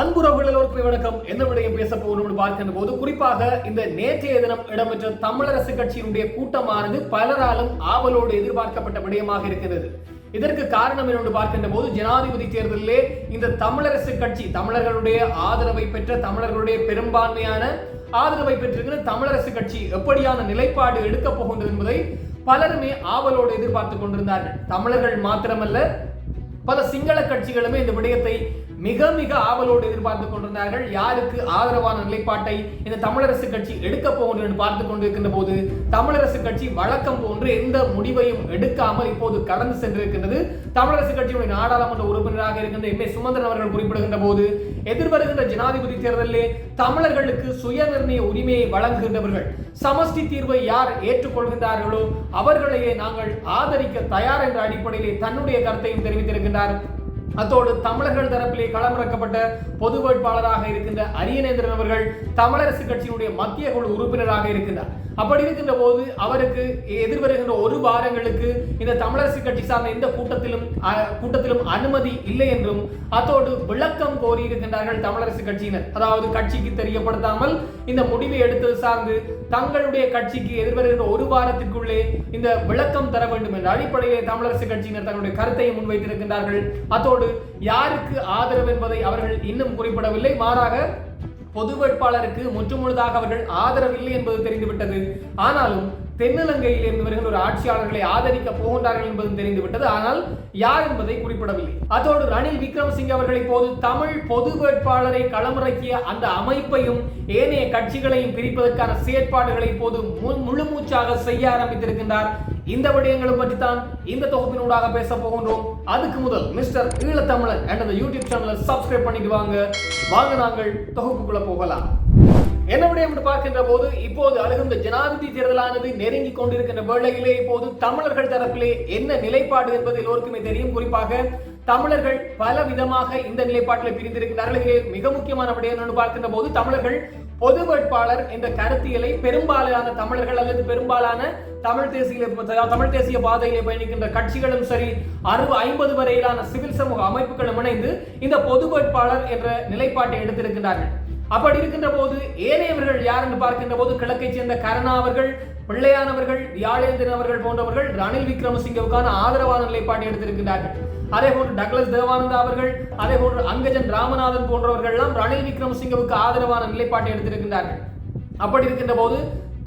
அன்புறவுகளோருக்கு வணக்கம். எந்த விடயம் பேச போகணும்னு பார்க்கின்ற போது குறிப்பாக இந்த நேற்றைய தினம் இடம்பெற்ற தமிழரசு கட்சியினுடைய கூட்டமானது பலராலும் ஆவலோடு எதிர்பார்க்கப்பட்ட விடயமாக இருக்கிறது. இதற்கு காரணம் என்று பார்க்கின்ற போது ஜனாதிபதி தேர்தலிலே இந்த தமிழரசு கட்சி தமிழர்களுடைய ஆதரவை பெற்ற தமிழர்களுடைய பெரும்பான்மையான ஆதரவை பெற்றிருக்கிற தமிழரசு கட்சி எப்படியான நிலைப்பாடு எடுக்கப் போகின்றது என்பதை பலருமே ஆவலோடு எதிர்பார்த்து கொண்டிருந்தார்கள். தமிழர்கள் மாத்திரமல்ல பல சிங்கள கட்சிகளுமே இந்த விடயத்தை மிக மிக ஆவலோடு எதிர்பார்த்து கொண்டிருந்தார்கள். யாருக்கு ஆதரவான நிலைப்பாட்டை இந்த தமிழரசு கட்சி எடுக்க போகின்றது என்று பார்த்து கொண்டிருக்கின்ற போது தமிழரசு கட்சி வழக்கம் போன்று எந்த முடிவையும் எடுக்காமல் இப்போது கடந்து சென்றிருக்கின்றது. தமிழரசு கட்சியுடைய நாடாளுமன்ற உறுப்பினராக இருக்கின்ற எம் ஏ சுமந்திரன் அவர்கள் குறிப்பிடுகின்ற போது எதிர்வருகின்ற ஜனாதிபதி தேர்தலிலே தமிழர்களுக்கு சுய நிர்ணய உரிமையை வழங்குகின்றவர்கள். சமஷ்டி தீர்வை யார் ஏற்றுக்கொள்கின்றார்களோ அவர்களையே நாங்கள் ஆதரிக்க தயார் என்ற அடிப்படையிலே தன்னுடைய கருத்தையும் தெரிவித்திருக்கின்றார் அத்தோடு தமிழர்கள் தரப்பிலே களமிறக்கப்பட்ட பொது வேட்பாளராக இருக்கின்ற அரியநேந்திரன் அவர்கள் தமிழரசு கட்சியினுடைய மத்திய குழு உறுப்பினராக இருக்கின்றார். அப்படி இருக்கின்ற போது அவருக்கு எதிர்வருகின்ற ஒரு வாரங்களுக்கு இந்த தமிழரசு கட்சி சார்ந்த எந்த கூட்டத்திலும் கூட்டத்திலும் அனுமதி இல்லை என்றும் அத்தோடு விளக்கம் கோரி இருக்கின்றார்கள் தமிழரசு கட்சியினர். அதாவது கட்சிக்கு தெரியப்படுத்தாமல் இந்த முடிவை எடுத்தது சார்ந்து தங்களுடைய கட்சிக்கு எதிர்வருகின்ற ஒரு வாரத்திற்குள்ளே இந்த விளக்கம் தர வேண்டும் என்ற அடிப்படையிலே தமிழரசு கட்சியினர் தங்களுடைய கருத்தை முன்வைத்திருக்கின்றார்கள். அத்தோடு யாருக்கு ஆதரவு என்பதை அவர்கள் இன்னும் குறிப்பிடவில்லை. மாறாக பொது வேட்பாளருக்கு முற்றுமுழுதாக அவர்கள் ஆதரவில்லை என்பது தெரிந்துவிட்டது. ஆனாலும் தென்னிலங்கையில் இருந்து ஒரு ஆட்சியாளர்களை ஆதரிக்க போகின்றார்கள் என்பதும் தெரிந்துவிட்டது. ஆனால் யார் என்பதை குறிப்பிடவில்லை. அதோடு ரணில் விக்ரமசிங்க அவர்கள் இப்போது தமிழ் பொது வேட்பாளரை களமிறக்கிய அந்த அமைப்பையும் ஏனைய கட்சிகளையும் பிரிப்பதற்கான செயற்பாடுகளை இப்போது முழு மூச்சாக செய்ய ஆரம்பித்திருக்கின்றார் இந்த விடயங்களும் பற்றி தான் இந்த தொகுப்பினூடாக பேச போகின்றோம். அதுக்கு முதல் மிஸ்டர் ஈழத்தமிழன் என்ற யூடியூப் சேனலை சப்ஸ்கிரைப் பண்ணிட்டு வாங்க. வாங்க நாங்கள் தொகுப்புக்குள்ள போகலாம். என்ன விடயம் என்று பார்க்கின்ற போது இப்போது அழுகின்ற ஜனாதிபதி தேர்தலானது நெருங்கி கொண்டிருக்கின்ற வேளையிலே இப்போது தமிழர்கள் தரப்பிலே என்ன நிலைப்பாடு என்பது எல்லோருக்குமே தெரியும். குறிப்பாக தமிழர்கள் பல விதமாக இந்த நிலைப்பாட்டில் பிரிந்திருக்கிறார்கள். மிக முக்கியமான விடயம் என்று பார்க்கின்ற போது தமிழர்கள் பொது வேட்பாளர் என்ற கருத்தியலை பெரும்பாலான தமிழர்கள் அல்லது பெரும்பாலான தமிழ் தேசிய தமிழ் தேசிய பாதையிலே பயணிக்கின்ற கட்சிகளும் சரி அறுபது ஐம்பது வரையிலான சிவில் சமூக அமைப்புகளும் இணைந்து இந்த பொது வேட்பாளர் என்ற நிலைப்பாட்டை எடுத்திருக்கிறார்கள் அப்படி இருக்கின்ற போது ஏனையவர்கள் யார் என்று பார்க்கின்ற போது கிழக்கை சேர்ந்த கருணா அவர்கள் பிள்ளையானவர்கள் வியாழேந்திரன் அவர்கள் போன்றவர்கள் ரணில் விக்ரமசிங்கவுக்கான ஆதரவான நிலைப்பாட்டை எடுத்திருக்கிறார்கள் அதே போன்று டக்ளஸ் தேவானந்தா அவர்கள் அதே போன்று அங்கஜன் ராமநாதன் போன்றவர்கள் எல்லாம் ரணில் விக்ரமசிங்கவுக்கு ஆதரவான நிலைப்பாட்டை எடுத்திருக்கின்றார்கள். அப்படி இருக்கின்ற போது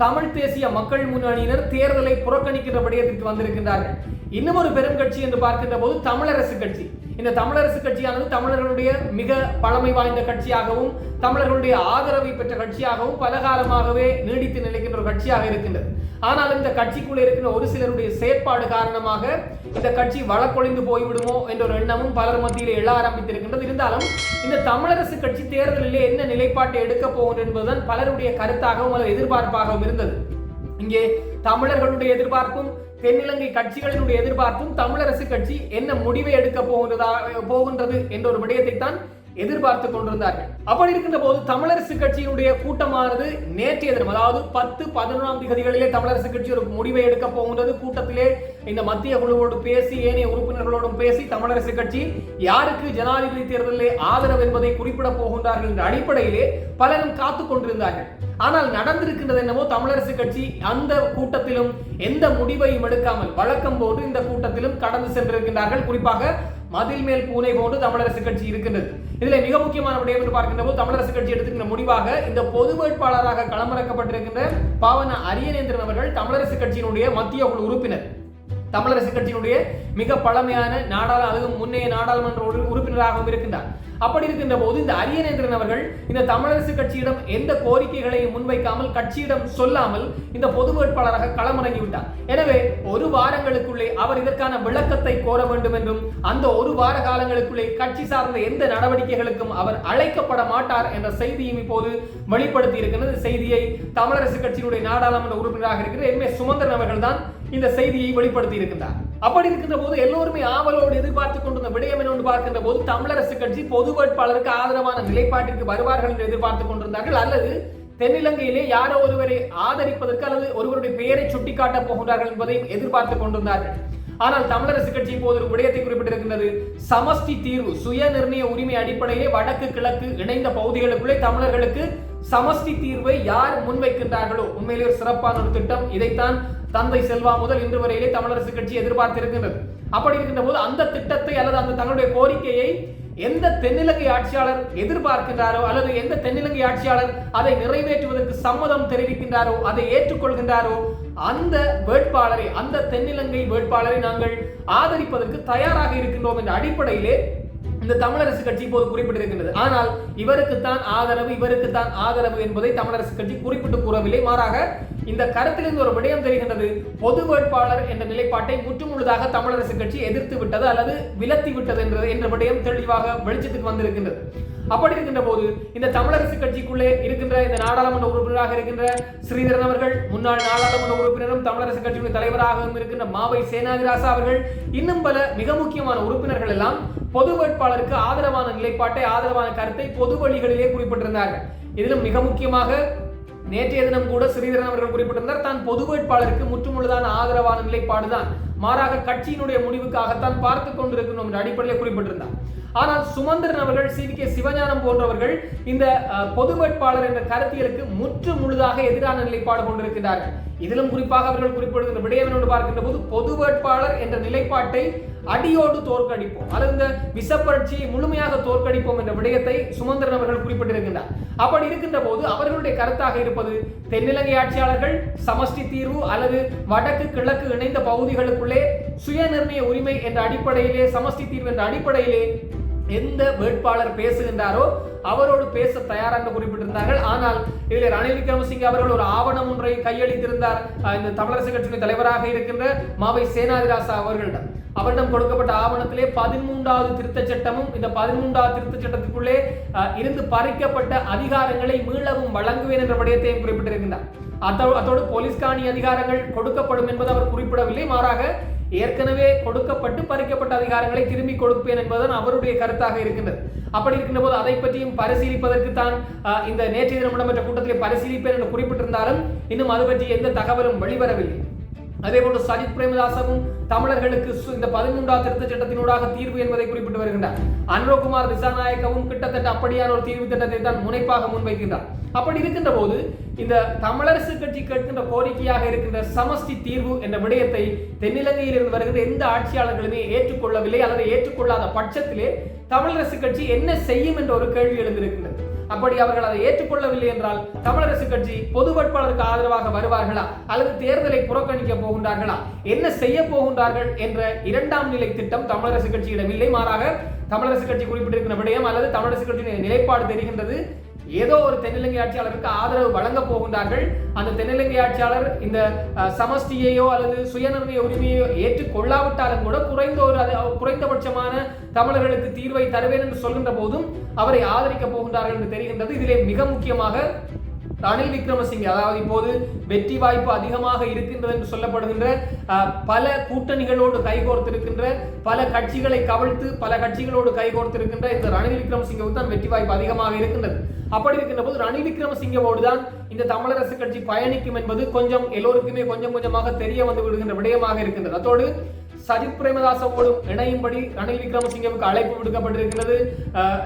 தமிழ் தேசிய மக்கள் முன்னணியினர் தேர்தலை புறக்கணிக்கின்ற விடயத்திற்கு வந்திருக்கின்றார்கள். இன்னும் ஒரு பெரும் கட்சி என்று பார்க்கின்ற போது தமிழரசு கட்சி. இந்த தமிழரசு கட்சியானது தமிழர்களுடைய மிக பழமை வாய்ந்த கட்சியாகவும் தமிழர்களுடைய ஆதரவை பெற்ற கட்சியாகவும் பலகாலமாகவே நீடித்து நிலைக்கின்ற ஒரு கட்சியாக இருக்கின்றது. ஆனால் இந்த கட்சிக்குள்ளே இருக்கின்ற ஒரு சிலருடைய செயற்பாடு காரணமாக இந்த கட்சி வழக்கொழிந்து போய்விடுமோ என்ற ஒரு எண்ணமும் பலர் மத்தியில் எழ ஆரம்பித்திருக்கின்றது. இருந்தாலும் இந்த தமிழரசு கட்சி தேர்தலிலே என்ன நிலைப்பாட்டை எடுக்க போகும் என்பதுதான் பலருடைய கருத்தாகவும் அல்லது எதிர்பார்ப்பாகவும் இருந்தது. இங்கே தமிழர்களுடைய எதிர்பார்ப்பும் தென்னிலங்கை கட்சிகளினுடைய எதிர்பார்ப்பும் தமிழரசு கட்சி என்ன முடிவை எடுக்க போகிறதா போகின்றது என்ற ஒரு விடயத்தை தான் எதிர்பார்த்து கொண்டிருந்தார்கள். அப்படி இருக்கின்ற போது தமிழரசு கட்சியினுடைய கூட்டமானது நேற்றைய தினம் அதாவது பத்து பதினொன்றாம் திகதிகளிலே தமிழரசு கட்சி ஒரு முடிவை எடுக்க போகின்றது. கூட்டத்திலே இந்த மத்திய குழுவோடு பேசி ஏனைய உறுப்பினர்களோடும் பேசி தமிழரசு கட்சி யாருக்கு ஜனாதிபதி தேர்தலிலே ஆதரவு என்பதை குறிப்பிட போகின்றார்கள் என்ற அடிப்படையிலே பலரும் காத்து கொண்டிருந்தார்கள். ஆனால் நடந்திருக்கின்றது என்னவோ தமிழரசு கட்சி அந்த கூட்டத்திலும் எந்த முடிவையும் எடுக்காமல் வழக்கம் போன்று இந்த கூட்டத்திலும் கடந்து சென்றிருக்கின்றார்கள். குறிப்பாக மதில் மேல் பூனை போன்று தமிழரசு கட்சி இருக்கின்றது. இதில் மிக முக்கியமான விடயம் என்று பார்க்கின்ற போது தமிழரசு கட்சி எடுத்துக்கின்ற முடிவாக இந்த பொது வேட்பாளராக களமிறக்கப்பட்டிருக்கின்ற பாவன அரியநேந்திரன் அவர்கள் தமிழரசு கட்சியினுடைய மத்திய குழு உறுப்பினர். தமிழரசு கட்சியினுடைய மிக பழமையான நாடாள அதுவும் முன்னைய நாடாளுமன்ற உறுப்பினராகவும் இருக்கின்றார். அப்படி இருக்கின்ற போது இந்த அரியநேந்திரன் அவர்கள் இந்த தமிழரசு கட்சியிடம் எந்த கோரிக்கைகளையும் முன்வைக்காமல் கட்சியிடம் சொல்லாமல் இந்த பொது வேட்பாளராக களமிறங்கி விட்டார். எனவே ஒரு வாரங்களுக்குள்ளே அவர் இதற்கான விளக்கத்தை கோர வேண்டும் என்றும் அந்த ஒரு வார காலங்களுக்குள்ளே கட்சி சார்ந்த எந்த நடவடிக்கைகளுக்கும் அவர் அழைக்கப்பட மாட்டார் என்ற செய்தியும் இப்போது வெளிப்படுத்தி இருக்கின்றது. செய்தியை தமிழரசு கட்சியினுடைய நாடாளுமன்ற உறுப்பினராக இருக்கிற எம். ஏ சுமந்திரன் அவர்கள் தான் இந்த செய்தியை வெளிப்படுத்தி இருக்கின்றார். அப்படி இருக்கின்ற போது எல்லோருமே ஆவலோடு எதிர்பார்த்துக் கொண்டிருந்த விடயம் என்று பார்க்கின்ற போது தமிழரசு கட்சி பொது வேட்பாளருக்கு ஆதரவான நிலைப்பாட்டிற்கு வருவார்கள் என்று எதிர்பார்த்துக் கொண்டிருந்தார்கள். அல்லது தென்னிலங்கையிலே யாரோ ஒருவரை ஆதரிப்பதற்கு அல்லது ஒருவருடைய பெயரை சுட்டிக்காட்டப் போகின்றார்கள் என்பதையும் எதிர்பார்த்துக் கொண்டிருந்தார்கள். ஆனால் தமிழரசு கட்சி இப்போது ஒரு விடயத்தை குறிப்பிட்டிருக்கின்றது. சமஷ்டி தீர்வு சுய நிர்ணய உரிமை அடிப்படையிலே வடக்கு கிழக்கு இணைந்த பகுதிகளுக்குள்ளே தமிழர்களுக்கு சமஷ்டி தீர்வை யார் முன்வைக்கின்றார்களோ? உண்மையிலே ஒரு சிறப்பான ஒரு திட்டம். இதைத்தான் தந்தை செல்வா முதல் இன்று வரையிலே தமிழரசு கட்சி எதிர்பார்த்திருக்கின்றது அப்படி இருக்கின்ற போது அந்த திட்டத்தை அல்லது அந்த தங்களுடைய கோரிக்கையை எந்த தென்னிலங்கை ஆட்சியாளர் எதிர்பார்க்கின்றாரோ அல்லது எந்த தென்னிலங்கை ஆட்சியாளர் அதை நிறைவேற்றுவதற்கு சம்மதம் தெரிவிக்கின்றாரோ அதை ஏற்றுக்கொள்கின்றாரோ அந்த வேட்பாளரை அந்த தென்னிலங்கை வேட்பாளரை நாங்கள் ஆதரிப்பதற்கு தயாராக இருக்கின்றோம் என்ற அடிப்படையிலே இந்த தமிழரசு கட்சி இப்போது குறிப்பிட்டிருக்கின்றது. ஆனால் இவருக்குத்தான் ஆதரவு இவருக்குத்தான் ஆதரவு என்பதை தமிழரசு கட்சி குறிப்பிட்டு கூறவில்லை. மாறாக இந்த கருத்திலிருந்து ஒரு விடயம் தெரிகின்றது. பொது வேட்பாளர் என்ற நிலைப்பாட்டை முற்றுமுழுதாக தமிழரசு கட்சி எதிர்த்து விட்டது அல்லது விலத்தி விட்டது என்ற என்ற விடயம் தெளிவாக வெளிச்சத்துக்கு வந்திருக்கின்றது. அப்படி இருக்கின்ற போது இந்த தமிழரசு கட்சிக்குள்ளே இருக்கின்ற இந்த நாடாளுமன்ற உறுப்பினராக இருக்கின்ற ஸ்ரீதரன் அவர்கள் முன்னாள் நாடாளுமன்ற உறுப்பினரும் தமிழரசு கட்சியுடைய தலைவராகவும் இருக்கின்ற மாவை சேனாதிராசா அவர்கள் இன்னும் பல மிக முக்கியமான உறுப்பினர்கள் எல்லாம் பொது வேட்பாளருக்கு ஆதரவான நிலைப்பாட்டை ஆதரவான கருத்தை பொது வழிகளிலே குறிப்பிட்டிருந்தார்கள் இதிலும் மிக முக்கியமாக நேற்றைய தினம் கூட ஸ்ரீதரன் அவர்கள் குறிப்பிட்டிருந்தார் தான் பொது வேட்பாளருக்கு முற்றுமுழுதான ஆதரவான நிலைப்பாடுதான். மாறாக கட்சியினுடைய முடிவுக்காகத்தான் பார்த்து கொண்டிருக்கணும் என்ற அடிப்படையில் குறிப்பிட்டிருந்தார். ஆனால் சுமந்திரன் அவர்கள் சி கே சிவஞானம் போன்றவர்கள் இந்த பொது வேட்பாளர் என்ற கருத்தியலுக்கு முற்று முழுதாக எதிரான நிலைப்பாடு கொண்டிருக்கிறார்கள் இதிலும் குறிப்பாக அவர்கள் குறிப்பிடுகின்ற விடயம் என்று பார்க்கின்ற போது பொது வேட்பாளர் என்ற நிலைப்பாட்டை அடியோடு தோற்கடிப்போம். அல்லது இந்த விசப்பரட்சியை முழுமையாக தோற்கடிப்போம் என்ற விடயத்தை சுமந்திரன் அவர்கள் குறிப்பிட்டிருக்கின்றார். அப்படி இருக்கின்ற போது அவர்களுடைய கருத்தாக இருப்பது தென்னிலங்கை ஆட்சியாளர்கள் சமஷ்டி தீர்வு அல்லது வடக்கு கிழக்கு இணைந்த பகுதிகளுக்குள்ளே சுயநிர்ணய உரிமை என்ற அடிப்படையிலே சமஷ்டி தீர்வு என்ற அடிப்படையிலே எந்த வேட்பாளர் பேசுகின்றாரோ அவரோடு பேச தயார் என்று குறிப்பிட்டிருந்தார்கள். ஆனால் இதில் ரணில் விக்ரமசிங்கே அவர்கள் ஒரு ஆவணம் ஒன்றை கையளித்திருந்தார். இந்த தமிழரசு கட்சியின் தலைவராக இருக்கின்ற மாவை சேனாதிராசா அவர்களிடம். அவரிடம் கொடுக்கப்பட்ட ஆவணத்திலே பதிமூன்றாவது திருத்தச் சட்டமும் இந்த பதிமூன்றாவது திருத்தச் சட்டத்துக்குள்ளே இருந்து பறிக்கப்பட்ட அதிகாரங்களை மீளவும் வழங்குவேன் என்ற விடயத்தையும் குறிப்பிட்டிருக்கின்றார். அதோடு அத்தோடு போலீஸ் காணி அதிகாரங்கள் கொடுக்கப்படும் என்பது அவர் குறிப்பிடவில்லை. மாறாக ஏற்கனவே கொடுக்கப்பட்டு பறிக்கப்பட்ட அதிகாரங்களை திரும்பி கொடுப்பேன் என்பதுதான் அவருடைய கருத்தாக இருக்கின்றது. அப்படி இருக்கின்ற போது அதை பற்றியும் பரிசீலிப்பதற்கு தான் இந்த நேற்றைய தினம் இடம்பெற்ற கூட்டத்திலே பரிசீலிப்பேன் என்று குறிப்பிட்டிருந்தாலும் இன்னும் அது பற்றி எந்த தகவலும் வெளிவரவில்லை. அதே போன்று சஜித் பிரேமதாசவும் தமிழர்களுக்கு இந்த பதிமூன்றாம் திருத்த சட்டத்தினூடாக தீர்வு என்பதை குறிப்பிட்டு வருகின்றார். அன்ரோகுமார் திசாநாயக்கவும் கிட்டத்தட்ட அப்படியான ஒரு தீர்வு திட்டத்தை தான் முனைப்பாக முன்வைக்கின்றார். அப்படி இருக்கின்ற போது இந்த தமிழரசு கட்சி கேட்கின்ற கோரிக்கையாக இருக்கின்ற சமஷ்டி தீர்வு என்ற விடயத்தை தென்னிலங்கையில் இருந்து வருகிற எந்த ஆட்சியாளர்களுமே ஏற்றுக்கொள்ளவில்லை அல்லது ஏற்றுக்கொள்ளாத பட்சத்திலே தமிழரசு கட்சி என்ன செய்யும் என்ற ஒரு கேள்வி எழுந்திருக்கின்றது. அப்படி அவர்கள் அதை ஏற்றுக்கொள்ளவில்லை என்றால் தமிழரசு கட்சி பொது வேட்பாளருக்கு ஆதரவாக வருவார்களா? அல்லது தேர்தலை புறக்கணிக்க போகின்றார்களா? என்ன செய்ய போகின்றார்கள் என்ற இரண்டாம் நிலை திட்டம் தமிழரசு கட்சியிடம் இல்லை. மாறாக தமிழரசு கட்சி குறிப்பிட்டிருக்கிற விடயம் அல்லது தமிழரசு கட்சியின் நிலைப்பாடு தெரிகின்றது. ஏதோ ஒரு தென்னிலங்கை ஆட்சியாளருக்கு ஆதரவு வழங்க போகின்றார்கள். அந்த தென்னிலங்கை ஆட்சியாளர் இந்த அஹ், சமஷ்டியையோ அல்லது சுயநிர்ணய உரிமையோ ஏற்றுக்கொள்ளாவிட்டாலும் கூட குறைந்த ஒரு குறைந்தபட்சமான தமிழர்களுக்கு தீர்வை தருவேன் என்று சொல்கின்ற போதும் அவரை ஆதரிக்க போகின்றார்கள் என்று தெரிகின்றது. இதிலே மிக முக்கியமாக ரணில் விக்ரமசிங்கே அதாவது இப்போது வெற்றி வாய்ப்பு அதிகமாக இருக்கின்றது என்று சொல்லப்படுகின்ற பல கூட்டணிகளோடு கைகோர்த்திருக்கின்ற பல கட்சிகளை கவிழ்த்து பல கட்சிகளோடு கைகோர்த்திருக்கின்ற இந்த ரணில் விக்ரமசிங்கவுக்கு தான் வெற்றி வாய்ப்பு அதிகமாக இருக்கின்றது. அப்படி இருக்கின்ற போது ரணில் விக்ரமசிங்கவோடு தான் இந்த தமிழரசு கட்சி பயணிக்கும் என்பது கொஞ்சம் எல்லோருக்குமே கொஞ்சம் கொஞ்சமாக தெரிய வந்து விடுகின்ற விடயமாக இருக்கின்றது. அதோடு சஜித் பிரேமதாசவோடும் இணையும்படி ரணில் விக்ரமசிங்கவுக்கு அழைப்பு விடுக்கப்பட்டிருக்கிறது.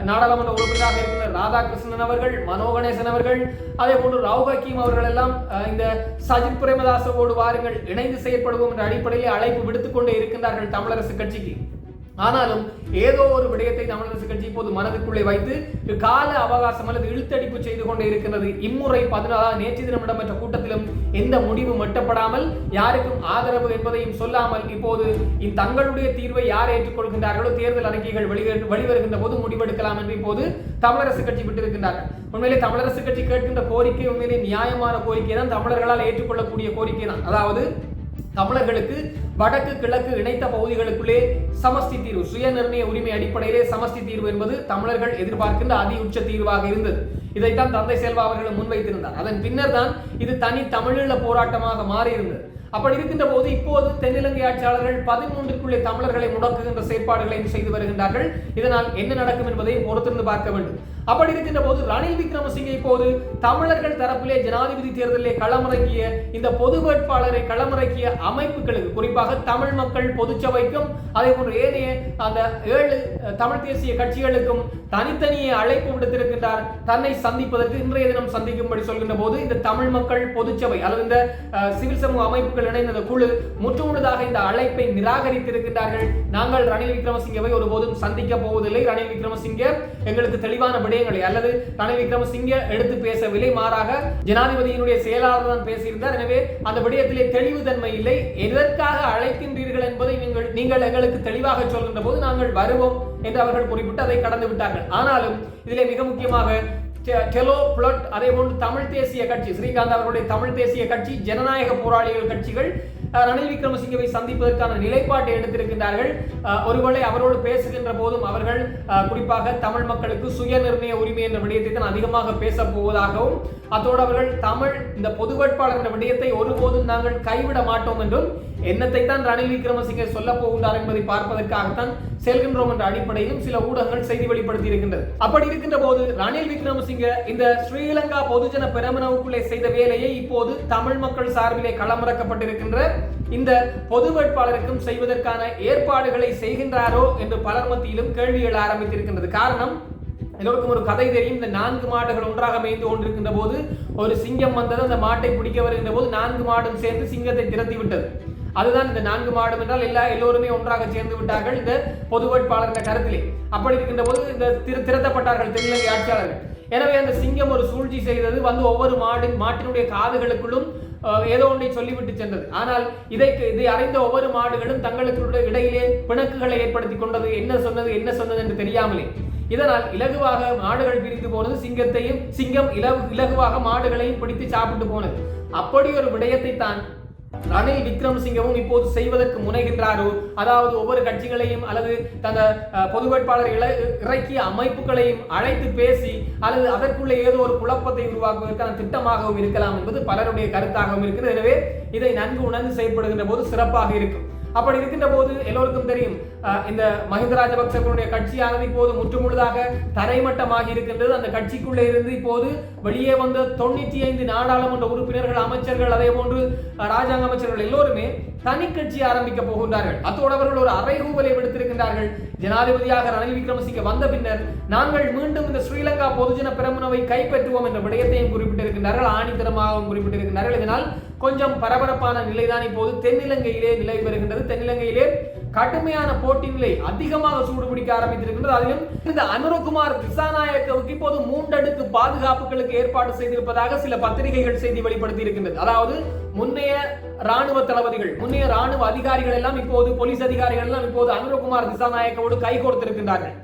நாடாளுமன்ற உறுப்பினராக இருக்கிற ராதாகிருஷ்ணன் அவர்கள் மனோ கணேசன் அவர்கள் அதே போன்று ராவ் ஹக்கீம் அவர்கள் எல்லாம் இந்த சஜித் பிரேமதாசவோடு வாருங்கள் இணைந்து செயற்படுவோம் என்ற அடிப்படையில் அழைப்பு விடுத்துக் கொண்டே இருக்கின்றார்கள் தமிழரசு கட்சிக்கு. ஆனாலும் ஏதோ ஒரு விடயத்தை தமிழரசு கட்சி இப்போது மனதுக்குள்ளே வைத்து கால அவகாசம் அல்லது இழுத்தடிப்பு செய்து கொண்டே இருக்கின்றது இம்முறை பதினாலாம் நேற்று தினம் இடம்பெற்ற கூட்டத்திலும் எந்த முடிவும் எட்டப்படாமல் யாருக்கும் ஆதரவு என்பதையும் சொல்லாமல் இப்போது தங்களுடைய தீர்வை யார் ஏற்றுக்கொள்கின்றார்களோ தேர்தல் அறிக்கைகள் வெளிவரு- வெளிவருகின்ற போது முடிவெடுக்கலாம் என்று இப்போது தமிழரசு கட்சி விட்டிருக்கின்றார்கள். உண்மையிலே தமிழரசு கட்சி கேட்கின்ற கோரிக்கை உண்மையிலே நியாயமான கோரிக்கை தான் தமிழர்களால் ஏற்றுக்கொள்ளக்கூடிய கோரிக்கை தான் அதாவது தமிழர்களுக்கு வடக்கு கிழக்கு இணைத்த பகுதிகளுக்குள்ளே சமஷ்டி தீர்வு. சுயநிர்ணய உரிமை அடிப்படையிலே சமஷ்டி தீர்வு என்பது தமிழர்கள் எதிர்பார்க்கின்ற அதி உச்ச தீர்வாக இருந்தது. இதைத்தான் தந்தை செல்வா அவர்களும் முன்வைத்திருந்தார். அதன் பின்னர் தான் இது தனி தமிழீழ போராட்டமாக மாறியிருந்தது. அப்படி இருக்கின்ற போது இப்போது தென்னிலங்கை ஆட்சியாளர்கள் பதிமூன்றுக்குள்ளே தமிழர்களை முடக்குகின்ற செயற்பாடுகளையும் செய்து வருகின்றார்கள். இதனால் என்ன நடக்கும் என்பதையும் பொறுத்திருந்து பார்க்க வேண்டும். அப்படி இருக்கின்ற போது ரணில் விக்ரமசிங்கே இப்போது தமிழர்கள் தரப்பிலே ஜனாதிபதி தேர்தலிலே களமிறங்கிய இந்த பொது வேட்பாளரை களமிறக்கிய அமைப்புகளுக்கு குறிப்பாக தமிழ் மக்கள் பொதுச்சபைக்கும் அதே போன்று ஏனைய அந்த ஏழு தமிழ் தேசிய கட்சிகளுக்கும் தனித்தனியே அழைப்பு விடுத்திருக்கின்றார். தன்னை சந்திப்பதற்கு இன்றைய தினம் சந்திக்கும்படி சொல்கின்ற போது இந்த தமிழ் மக்கள் பொதுச்சபை அல்லது இந்த சிவில் சமூக அமைப்புகள் இணைந்த குழு முற்றுமுழுதாக இந்த அழைப்பை நிராகரித்திருக்கின்றார்கள். நாங்கள் ரணில் விக்ரமசிங்கவை ஒருபோதும் சந்திக்க போவதில்லை. ரணில் விக்ரமசிங்கே எங்களுக்கு தெளிவான விடயங்களை அல்லது ரணில் விக்ரமசிங்க எடுத்து பேசவில்லை மாறாக ஜனாதிபதியினுடைய செயலாளர் தான் பேசியிருந்தார். எனவே அந்த விடயத்திலே தெளிவு தன்மை இல்லை. எதற்காக அழைக்கின்றீர்கள் என்பதை நீங்கள் நீங்கள் எங்களுக்கு தெளிவாக சொல்கின்ற போது நாங்கள் வருவோம் என்று அவர்கள் குறிப்பிட்டு அதை கடந்து விட்டார்கள். ஆனாலும் இதிலே மிக முக்கியமாக டெலோ பிளட் அதே போன்று தமிழ் தேசிய கட்சி ஸ்ரீகாந்த் அவர்களுடைய தமிழ் தேசிய கட்சி ஜனநாயக போராளிகள் கட்சிகள் ரணில் விக்ரமசிங்கவை சந்திப்பதற்கான நிலைப்பாட்டை எடுத்திருக்கின்றார்கள். ஒருவேளை அவரோடு பேசுகின்ற போதும் அவர்கள் குறிப்பாக தமிழ் மக்களுக்கு சுய நிர்ணய உரிமை என்ற விடயத்தை தான் அதிகமாக பேசப் போவதாகவும் அத்தோடு அவர்கள் தமிழ் இந்த பொது வேட்பாளர் என்ற விடயத்தை ஒருபோதும் நாங்கள் கைவிட மாட்டோம் என்றும் என்னத்தை தான் ரணில் விக்ரமசிங்கே சொல்ல போகின்றார் என்பதை பார்ப்பதற்காகத்தான் செல்கின்றோம் என்ற அடிப்படையிலும் சில ஊடகங்கள் செய்தி வெளிப்படுத்தி இருக்கின்றது. அப்படி இருக்கின்ற போது ரணில் விக்ரமசிங்க இந்த ஸ்ரீலங்கா பொதுஜன பெரமுனவுக்குள்ளே செய்த வேலையை இப்போது தமிழ் மக்கள் சார்பிலே களமிறக்கப்பட்டிருக்கின்ற இந்த பொது வேட்பாளருக்கும் செய்வதற்கான ஏற்பாடுகளை செய்கின்றாரோ என்று பலர் மத்தியிலும் கேள்விகள் ஆரம்பித்திருக்கின்றது. காரணம் எல்லோருக்கும் ஒரு கதை தெரியும். இந்த நான்கு மாடுகள் ஒன்றாக மேய்ந்து கொண்டிருக்கின்ற போது ஒரு சிங்கம் வந்தது அந்த மாட்டை பிடிக்க வருகின்ற போது நான்கு மாடும் சேர்ந்து சிங்கத்தை திரத்தி விட்டது. அதுதான் இந்த நான்கு மாடும் என்றால் எல்லா எல்லோருமே ஒன்றாக சேர்ந்து விட்டார்கள் இந்த பொது வேட்பாளர் என்ற கருத்திலே. அப்படி இருக்கின்ற போது இந்த திரு திரட்டப்பட்டார்கள் தென்னிலங்கை ஆட்சியாளர்கள். எனவே அந்த சிங்கம் ஒரு சூழ்ச்சி செய்தது வந்து ஒவ்வொரு மாடு மாட்டினுடைய காதுகளுக்குள்ளும் ஏதோ ஒன்றை சொல்லிவிட்டு சென்றது. ஆனால் இதை இதை அறிந்த ஒவ்வொரு மாடுகளும் தங்களுக்குள்ள இடையிலே பிணக்குகளை ஏற்படுத்தி கொண்டது என்ன சொன்னது என்ன சொன்னது என்று தெரியாமலே. இதனால் இலகுவாக மாடுகள் பிரிந்து போனது சிங்கத்தையும் சிங்கம் இலகு இலகுவாக மாடுகளையும் பிடித்து சாப்பிட்டு போனது. அப்படி ஒரு விடயத்தை தான் ரணில் விக்ரமசிங்கவும் இப்போது செய்வதற்கு முனைகின்றாரோ? அதாவது ஒவ்வொரு கட்சிகளையும் அல்லது தந்த பொது வேட்பாளர் இறக்கிய அமைப்புகளையும் அழைத்து பேசி அல்லது அதற்குள்ளே ஏதோ ஒரு குழப்பத்தை உருவாக்குவதற்கான திட்டமாகவும் இருக்கலாம் என்பது பலருடைய கருத்தாகவும் இருக்கிறது எனவே இதை நன்கு உணர்ந்து செயல்படுகின்ற போது சிறப்பாக இருக்கும். அப்படி இருக்கின்ற போது எல்லோருக்கும் தெரியும் இந்த மஹிந்த ராஜபக்சர்களுடைய கட்சியானது இப்போது முற்றுமுழுதாக தரைமட்டமாகி இருக்கின்றது. அந்த கட்சிக்குள்ளே இருந்து இப்போது வெளியே வந்த தொண்ணூற்றி ஐந்து நாடாளுமன்ற உறுப்பினர்கள் அமைச்சர்கள் அதே போன்று ராஜாங்க அமைச்சர்கள் எல்லோருமே தனி கட்சி ஆரம்பிக்க போகின்றார்கள். அத்தோடு அவர்கள் ஒரு அறைகூவலை விடுத்திருக்கின்றார்கள். ஜனாதிபதியாக ரணில் விக்ரமசிங்க வந்த பின்னர் நாங்கள் மீண்டும் இந்த ஸ்ரீலங்கா பொதுஜன பிரமுனவை கைப்பற்றுவோம் என்ற விடயத்தையும் குறிப்பிட்டிருக்கின்றார்கள். ஆணித்தரமாகவும் குறிப்பிட்டிருக்கின்றார்கள். இதனால் கொஞ்சம் பரபரப்பான நிலைதான் இப்போது தென்னிலங்கையிலே நிலை பெறுகின்றது. தென்னிலங்கையிலே கடுமையான போட்டி நிலை அதிகமாக சூடுபிடிக்க ஆரம்பித்திருக்கின்றது. அதிலும் இந்த அனுரகுமார் திசாநாயக்கவுக்கு இப்போது மூன்றடுக்கு பாதுகாப்புகளுக்கு ஏற்பாடு செய்திருப்பதாக சில பத்திரிகைகள் செய்தி வெளிப்படுத்தி இருக்கின்றது அதாவது முன்னைய ராணுவ தளபதிகள் முன்னைய ராணுவ அதிகாரிகள் எல்லாம் இப்போது போலீஸ் அதிகாரிகள் எல்லாம் இப்போது அனுரகுமார் திசாநாயக்கவோடு கைகோர்த்திருக்கின்றார்கள்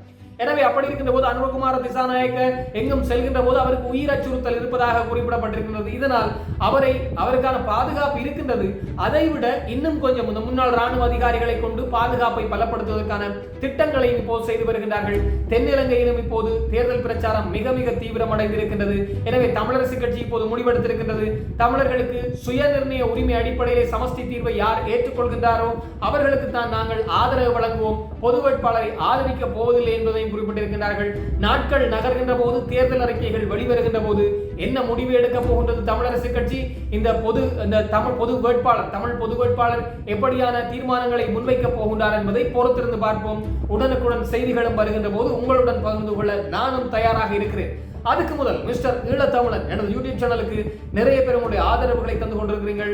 எனவே அப்படி இருக்கின்ற போது அனுரகுமார திசாநாயக்க எங்கும் செல்கின்ற போது அவருக்கு உயிர் அச்சுறுத்தல் இருப்பதாக குறிப்பிடப்பட்டிருக்கின்றது. இதனால் அவரை அவருக்கான பாதுகாப்பு இருக்கின்றது. அதை விட இன்னும் கொஞ்சம் இந்த முன்னாள் ராணுவ அதிகாரிகளை கொண்டு பாதுகாப்பை பலப்படுத்துவதற்கான திட்டங்களை இப்போது செய்து வருகின்றார்கள். தென்னிலங்கையிலும் இப்போது தேர்தல் பிரச்சாரம் மிக மிக தீவிரமடைந்திருக்கின்றது. எனவே தமிழரசு கட்சி இப்போது முடிவெடுத்திருக்கின்றது. தமிழர்களுக்கு சுய நிர்ணய உரிமை அடிப்படையிலே சமஸ்தி தீர்வை யார் ஏற்றுக்கொள்கின்றாரோ அவர்களுக்கு தான் நாங்கள் ஆதரவு வழங்குவோம். பொது வேட்பாளரை ஆதரிக்க போவதில்லை என்பதை என்பதையும் குறிப்பிட்டிருக்கின்றார்கள். நாட்கள் நகர்கின்ற போது தேர்தல் அறிக்கைகள் வெளிவருகின்ற போது என்ன முடிவு எடுக்க போகின்றது தமிழரசு கட்சி? இந்த பொது இந்த தமிழ் பொது வேட்பாளர் தமிழ் பொது வேட்பாளர் எப்படியான தீர்மானங்களை முன்வைக்க போகின்றார் என்பதை பொறுத்திருந்து பார்ப்போம். உடனுக்குடன் செய்திகளும் வருகின்ற போது உங்களுடன் பகிர்ந்து கொள்ள நானும் தயாராக இருக்கிறேன். அதுக்கு முதல் மிஸ்டர் ஈழத்தமிழன் எனது யூடியூப் சேனலுக்கு நிறைய பேர் உங்களுடைய ஆதரவுகளை தந்து கொண்டிருக்கிறீர்கள்.